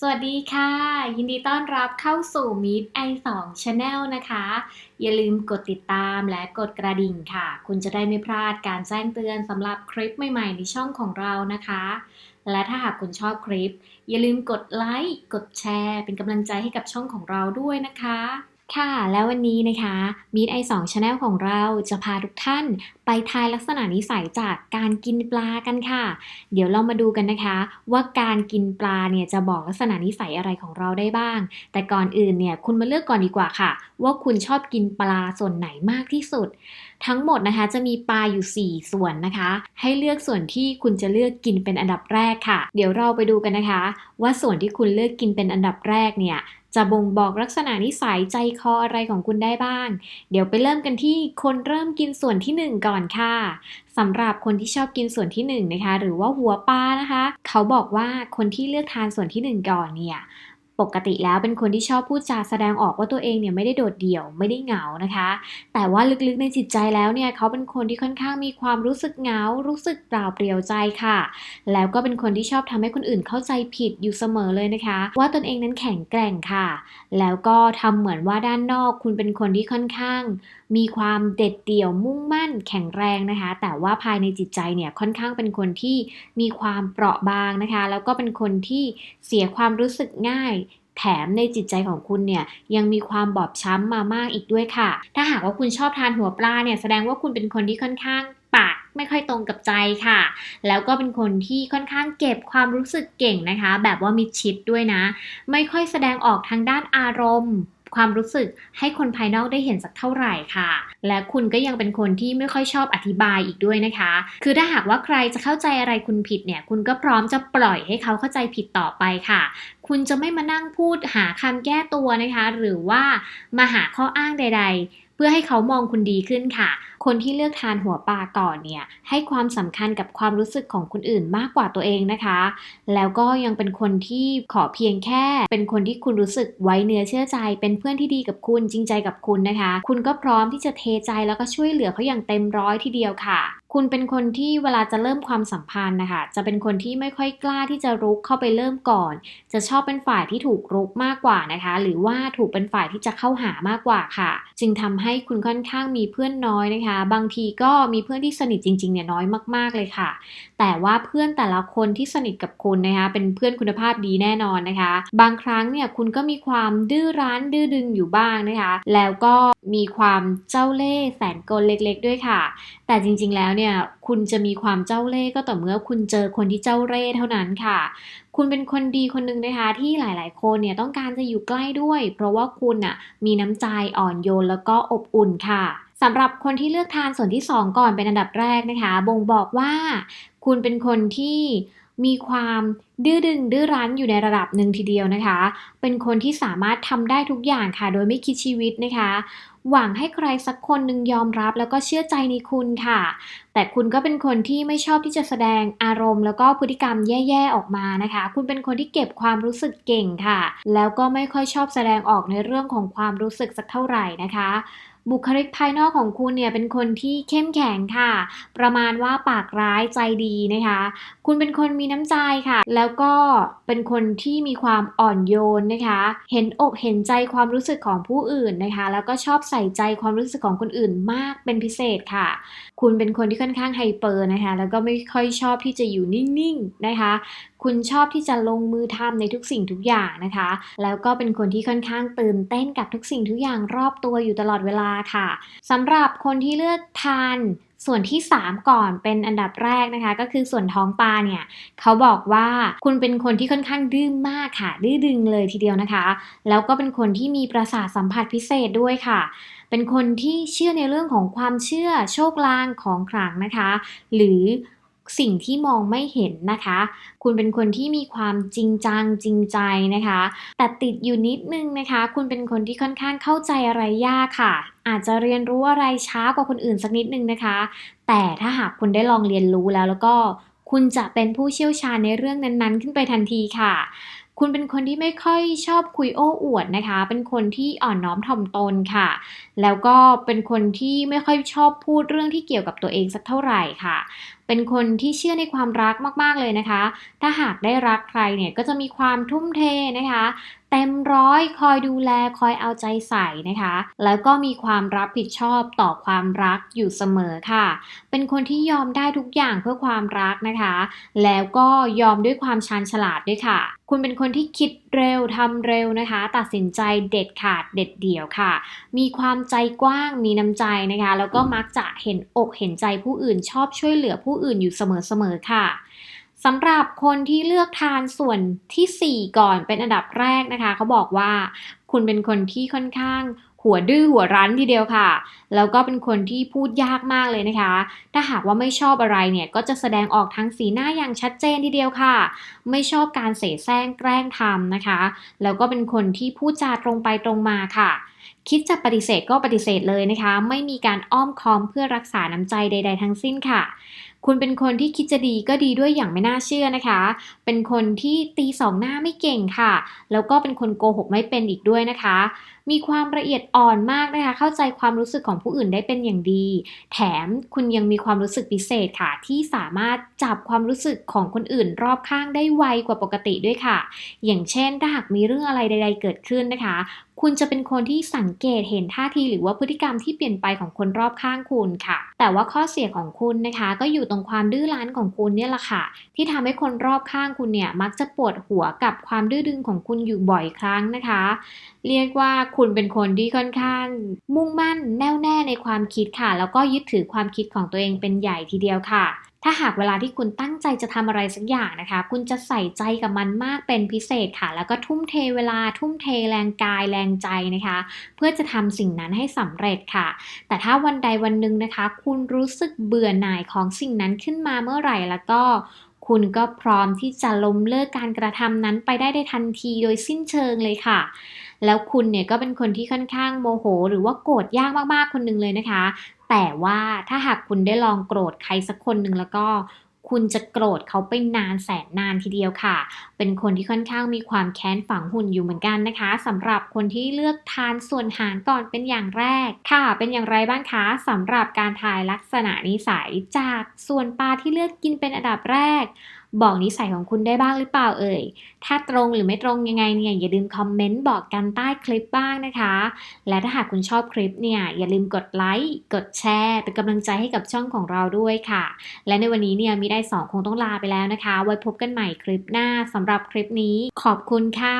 สวัสดีค่ะ ยินดีต้อนรับเข้าสู่ Meet i2 Channel นะคะ อย่าลืมกดติดตามและกดกระดิ่งค่ะ คุณจะได้ไม่พลาดการแจ้งเตือนสำหรับคลิปใหม่ๆในช่องของเรานะคะ และถ้าหากคุณชอบคลิป อย่าลืมกดไลค์กดแชร์ เป็นกำลังใจให้กับช่องของเราด้วยนะคะค่ะ แล้ววันนี้นะคะ Meet i2 Channel ของเราจะพาทุกท่าน ไปทายลักษณะนิสัยจากการกินปลากันค่ะ เดี๋ยวเรามาดูกันนะคะ ว่าการกินปลาเนี่ยจะบอกลักษณะนิสัยอะไรของเราได้บ้าง แต่ก่อนอื่นเนี่ยคุณมาเลือกก่อนดีกว่าค่ะ ว่าคุณชอบกินปลาส่วนไหนมากที่สุด ทั้งหมดนะคะจะมีปลาอยู่ 4 ส่วนนะคะ ให้เลือกส่วนที่คุณจะเลือกกินเป็นอันดับแรกค่ะ เดี๋ยวเราไปดูกันนะคะ ว่าส่วนที่คุณเลือกกินเป็นอันดับแรกเนี่ยจะบ่งบอกลักษณะนิสัยใจคออะไรของคุณได้บ้าง เดี๋ยวไปเริ่มกันที่คนเริ่มกินส่วนที่ 1 ก่อนค่ะสำหรับคนที่ชอบกินส่วนที่1นนะคะหรือว่าหัวปลานะคะ เขาบอกว่าคนที่เลือกทานส่วนที่ 1 ก่อนเนี่ย ปกติแล้วเป็นคนที่ชอบพูดจาแสดงออกว่าตัวเองเนี่ยไม่ได้โดดเดี่ยวไม่ได้เหงานะคะ แต่ว่าลึกๆในจิตใจแล้วเนี่ยเขาเป็นคนที่ค่อนข้างมีความรู้สึกเหงา รู้สึกเปล่าเปลี่ยวใจค่ะ แล้วก็เป็นคนที่ชอบทำให้คนอื่นเข้าใจผิดอยู่เสมอเลยนะคะ ว่าตนเองนั้นแข็งแกร่งค่ะ แล้วก็ทำเหมือนว่าด้านนอกคุณเป็นคนที่ค่อนข้าง มีความเด็ดเดี่ยวมุ่งมั่นแข็งแรงนะคะ แต่ว่าภายในจิตใจเนี่ยค่อนข้างเป็นคนที่มีความเปราะบางนะคะ แล้วก็เป็นคนที่เสียความรู้สึกง่าย แถมในจิตใจของคุณเนี่ยยังมีความบอบช้ำมามากอีกด้วยค่ะ ถ้าหากว่าคุณชอบทานหัวปลาเนี่ยแสดงว่าคุณเป็นคนที่ค่อนข้างปากไม่ค่อยตรงกับใจค่ะ แล้วก็เป็นคนที่ค่อนข้างเก็บความรู้สึกเก่งนะคะ แบบว่ามิดชิดด้วยนะ ไม่ค่อยแสดงออกทางด้านอารมณ์ ความรู้สึกให้คนภายนอกได้เห็นสักเท่าไหร่ค่ะ และคุณก็ยังเป็นคนที่ไม่ค่อยชอบอธิบายอีกด้วยนะคะ คือถ้าหากว่าใครจะเข้าใจอะไรคุณผิดเนี่ย คุณก็พร้อมจะปล่อยให้เขาเข้าใจผิดต่อไปค่ะ คุณจะไม่มานั่งพูดหาคำแก้ตัวนะคะ หรือว่ามาหาข้ออ้างใด ๆ เพื่อให้เขามองคุณดีขึ้นค่ะ คนที่เลือกทานหัวปลาก่อนเนี่ยให้ความสำคัญกับความรู้สึกของคนอื่นมากกว่าตัวเองนะคะ แล้วก็ยังเป็นคนที่ขอเพียงแค่ เป็นคนที่คุณรู้สึกไว้เนื้อเชื่อใจ เป็นเพื่อนที่ดีกับคุณจริงใจกับคุณนะคะ คุณก็พร้อมที่จะเทใจแล้วก็ช่วยเหลือเขาอย่างเต็มร้อยทีเดียวค่ะ คุณเป็นคนที่เวลาจะเริ่มความสัมพันธ์นะคะจะเป็นคนที่ไม่ค่อยกล้าที่จะรุกเข้าไปเริ่มก่อน จะชอบเป็นฝ่ายที่ถูกรุกมากกว่านะคะ หรือว่าถูกเป็นฝ่ายที่จะเข้าหามากกว่าค่ะ จึงทำให้คุณค่อนข้างมีเพื่อนน้อยนะคะบางทีก็มีเพื่อนที่สนิทจริงๆเนี่ยน้อยมาก ๆเลยค่ะ แต่ว่าเพื่อนแต่ละคนที่สนิทกับคุณนะคะเป็นเพื่อนคุณภาพดีแน่นอนนะคะ บางครั้งเนี่ยคุณก็มีความดื้อรั้นดื้อดึงอยู่บ้างนะคะ แล้วก็มีความเจ้าเล่ห์แสนกลเล็ก ๆ ด้วยค่ะ แต่จริงๆแล้วเนี่ยคุณจะมีความเจ้าเล่ห์ก็ต่อเมื่อคุณเจอคนที่เจ้าเล่ห์เท่านั้นค่ะคุณเป็นคนดีคนหนึ่งนะคะที่หลายๆ คนเนี่ยต้องการจะอยู่ใกล้ด้วย เพราะว่าคุณอะมีน้ำใจอ่อนโยนแล้วก็อบอุ่นค่ะ สำหรับคนที่เลือกทานส่วนที่ 2 ก่อนเป็นอันดับแรกนะคะ บ่งบอกว่า คุณเป็นคนที่มีความดื้อดึงดื้อรั้นอยู่ในระดับหนึ่งทีเดียวนะคะ เป็นคนที่สามารถทำได้ทุกอย่างค่ะ โดยไม่คิดชีวิตนะคะ หวังให้ใครสักคนหนึ่งยอมรับแล้วก็เชื่อใจในคุณค่ะ แต่คุณก็เป็นคนที่ไม่ชอบที่จะแสดงอารมณ์ แล้วก็พฤติกรรมแย่ๆออกมานะคะ คุณเป็นคนที่เก็บความรู้สึกเก่งค่ะ แล้วก็ไม่ค่อยชอบแสดงออกในเรื่องของความรู้สึกสักเท่าไหร่นะคะ บุคลิกภายนอกของคุณเนี่ยเป็นคนที่เข้มแข็งค่ะ ประมาณว่าปากร้ายใจดีนะคะ คุณเป็นคนมีน้ำใจค่ะ แล้วก็เป็นคนที่มีความอ่อนโยนนะคะ เห็นอกเห็นใจความรู้สึกของผู้อื่นนะคะ แล้วก็ชอบใส่ใจความรู้สึกของคนอื่นมากเป็นพิเศษค่ะ คุณเป็นคนที่ค่อนข้างไฮเปอร์นะคะ แล้วก็ไม่ค่อยชอบที่จะอยู่นิ่งๆนะคะ คุณชอบที่จะลงมือทำในทุกสิ่งทุกอย่างนะคะ แล้วก็เป็นคนที่ค่อนข้างตื่นเต้นกับทุกสิ่งทุกอย่างรอบตัวอยู่ตลอดเวลาค่ะสำหรับคนที่เลือกทานส่วนที่ 3 ก่อนเป็นอันดับแรกนะคะ ก็คือส่วนท้องปลาเนี่ยเขาบอกว่าคุณเป็นคนที่ค่อนข้างดื้อมากค่ะ ดื้อดึงเลยทีเดียวนะคะ แล้วก็เป็นคนที่มีประสาทสัมผัสพิเศษด้วยค่ะ เป็นคนที่เชื่อในเรื่องของความเชื่อโชคลางของขลังนะคะ หรือ สิ่งที่มองไม่เห็นนะคะ คุณเป็นคนที่มีความจริงจังจริงใจนะคะ แต่ติดอยู่นิดนึงนะคะ คุณเป็นคนที่ค่อนข้างเข้าใจอะไรยากค่ะ อาจจะเรียนรู้อะไรช้ากว่าคนอื่นสักนิดนึงนะคะ แต่ถ้าหากคุณได้ลองเรียนรู้แล้วแล้วก็คุณจะเป็นผู้เชี่ยวชาญในเรื่องนั้นๆ ขึ้นไปทันทีค่ะ คุณเป็นคนที่ไม่ค่อยชอบคุยโอ้อวดนะคะ เป็นคนที่อ่อนน้อมถ่อมตนค่ะ แล้วก็เป็นคนที่ไม่ค่อยชอบพูดเรื่องที่เกี่ยวกับตัวเองสักเท่าไหร่ค่ะ เป็นคนที่เชื่อในความรักมากๆเลยนะคะ ถ้าหากได้รักใครเนี่ยก็จะมีความทุ่มเทนะคะเต็มร้อยคอยดูแลคอยเอาใจใส่นะคะ แล้วก็มีความรับผิดชอบต่อความรักอยู่เสมอค่ะ เป็นคนที่ยอมได้ทุกอย่างเพื่อความรักนะคะ แล้วก็ยอมด้วยความชาญฉลาดด้วยค่ะ คุณเป็นคนที่คิดเร็วทำเร็วนะคะ ตัดสินใจเด็ดขาดเด็ดเดี่ยวค่ะ มีความใจกว้างมีน้ำใจนะคะ แล้วก็มักจะเห็นอกเห็นใจผู้อื่นชอบช่วยเหลือผู้อื่นอยู่เสมอๆค่ะ สำหรับคนที่เลือกทานส่วนทีสี่ 4 ก่อนเป็นอันดับแรกนะคะ เขาบอกว่าคุณเป็นคนที่ค่อนข้างหัวดื้อหัวรั้นทีเดียวค่ะ แล้วก็เป็นคนที่พูดยากมากเลยนะคะ ถ้าหากว่าไม่ชอบอะไรเนี่ยก็จะแสดงออกทางสีหน้าอย่างชัดเจนทีเดียวค่ะ ไม่ชอบการเสแสร้งแกล้งทำนะคะ แล้วก็เป็นคนที่พูดจาตรงไปตรงมาค่ะ คิดจะปฏิเสธก็ปฏิเสธเลยนะคะ ไม่มีการอ้อมค้อมเพื่อรักษาน้ำใจใด ๆ ทั้งสิ้นค่ะ คุณเป็นคนที่คิดจะดีก็ดีด้วยอย่างไม่น่าเชื่อนะคะ เป็นคนที่ตีสองหน้าไม่เก่งค่ะ แล้วก็เป็นคนโกหกไม่เป็นอีกด้วยนะคะ มีความละเอียดอ่อนมากนะคะ เข้าใจความรู้สึกของผู้อื่นได้เป็นอย่างดี แถมคุณยังมีความรู้สึกพิเศษค่ะ ที่สามารถจับความรู้สึกของคนอื่น รอบข้างได้ไวกว่าปกติด้วยค่ะ อย่างเช่นถ้าหากมีเรื่องอะไรใด ๆ เกิดขึ้นนะคะ คุณจะเป็นคนที่สังเกตเห็นท่าทีหรือว่าพฤติกรรมที่เปลี่ยนไปของคนรอบข้างคุณค่ะ แต่ว่าข้อเสียของคุณนะคะ ก็อยู่ตรงความดื้อรั้นของคุณเนี่ยแหละค่ะ ที่ทำให้คนรอบข้างคุณเนี่ยมักจะปวดหัวกับความดื้อดึงของคุณอยู่บ่อยครั้งนะคะ เรียกว่าคุณเป็นคนที่ค่อนข้าง มุ่งมั่นแน่วแน่ในความคิดค่ะ แล้วก็ยึดถือความคิดของตัวเองเป็นใหญ่ทีเดียวค่ะ ถ้าหากเวลาที่คุณตั้งใจจะทำอะไรสักอย่างนะคะ คุณจะใส่ใจกับมันมากเป็นพิเศษค่ะ แล้วก็ทุ่มเทเวลาทุ่มเทแรงกายแรงใจนะคะ เพื่อจะทำสิ่งนั้นให้สำเร็จค่ะ แต่ถ้าวันใดวันหนึ่งนะคะ คุณรู้สึกเบื่อหน่ายของสิ่งนั้นขึ้นมาเมื่อไหร่แล้วก็คุณก็พร้อมที่จะล้มเลิกการกระทำนั้นไปได้ในทันทีโดยสิ้นเชิงเลยค่ะ แล้วคุณเนี่ยก็เป็นคนที่ค่อนข้างโมโห หรือว่าโกรธยากมากๆคนหนึ่งเลยนะคะ แต่ว่าถ้าหากคุณได้ลองโกรธใครสักคนหนึ่งแล้วก็คุณจะโกรธเขาไปนานแสนนานทีเดียวค่ะ เป็นคนที่ค่อนข้างมีความแค้นฝังหุ่นอยู่เหมือนกันนะคะสำหรับคนที่เลือกทานส่วนหางก่อนเป็นอย่างแรกค่ะ เป็นอย่างไรบ้างคะสำหรับการทายลักษณะนิสัยจากส่วนปลาที่เลือกกินเป็นอันดับแรก บอกนิสัยของคุณได้บ้างหรือเปล่าเอ่ย ถ้าตรงหรือไม่ตรงยังไงเนี่ยอย่าลืมคอมเมนต์บอกกันใต้คลิปบ้างนะคะ และถ้าหากคุณชอบคลิปเนี่ยอย่าลืมกดไลค์กดแชร์เป็นกำลังใจให้กับช่องของเราด้วยค่ะ และในวันนี้เนี่ยมีได้สองคงต้องลาไปแล้วนะคะ ไว้พบกันใหม่คลิปหน้าสำหรับคลิปนี้ขอบคุณค่ะ